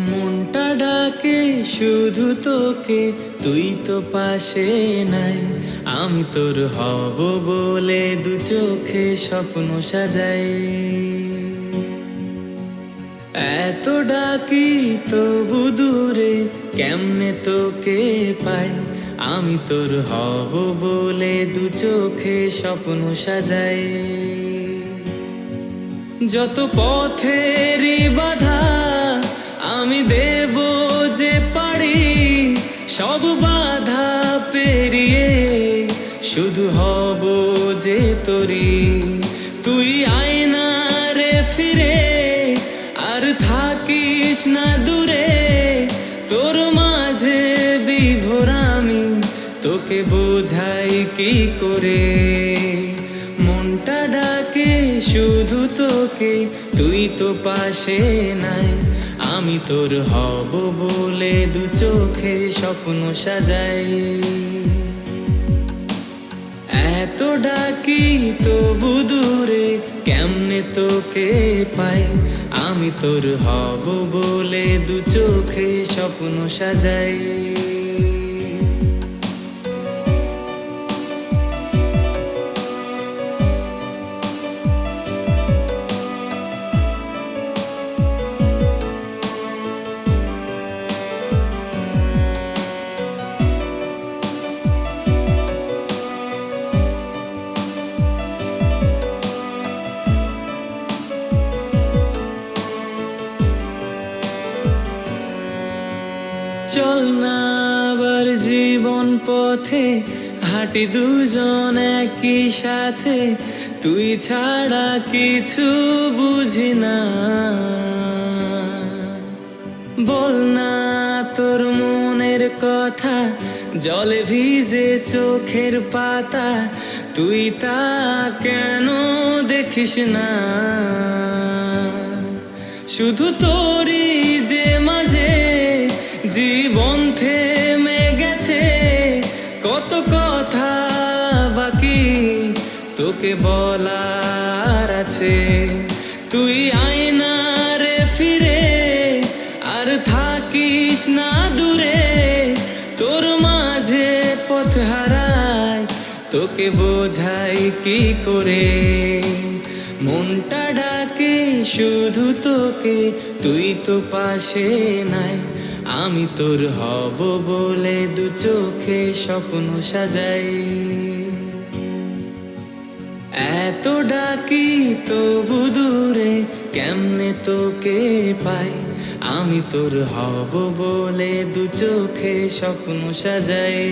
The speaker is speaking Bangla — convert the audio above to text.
মনটা ডাকে, শুধু তোকে, তুই তো পাশে নাই। আমি তোর হব বলে দু চোখে স্বপ্ন সাজাই। এত ডাকি তবু দূরে, কেমনে তোকে পাই? আমি তোর হব বলে দু চোখে স্বপ্ন সাজাই। যত পথেরই বাধা আমি দেব যে পারি সব বাধা পেরিয়ে, শুধু হব যে তোরি। তুই আয়না রে ফিরে আর থাকিস না দূরে, তোর মাঝে বিভোর আমি তোকে বোঝাই কি করে। মনটা ডাকে শুধু তোকে, তুই তো পাশে নাই আমি তোর হব বলে দু চোখে স্বপ্ন সাজাই। এত ডাকি তবু দূরে কেমনে তোকে পাই? আমি তোর হব বলে দু চোখে স্বপ্ন সাজাই। চল না আবার জীবন পথে হাঁটি দুজন একই সাথে, তুই ছাড়া কিছু বুঝি না। বল না তোর মনের কথা, জলে ভিজে চোখের পাতা, তুই তা কেন দেখিস না? শুধু তোরই জীবন থেমে গেছে কত কথা বাকি তোকে বলার আছে। তুই আয়না রে ফিরে আর থাকিস না দূরে। তোর মাঝে পথ হারায়, তোকে বোঝাই কি করে? মনটা ডাকে, শুধু তোকে, তুই তো পাশে নাই। আমি তোর হব বলে দু চোখে স্বপ্ন সাজাই। এত ডাকি তবু দূরে কেমনে তোকে পাই? আমি তোর হব বলে দু চোখে স্বপ্ন সাজাই।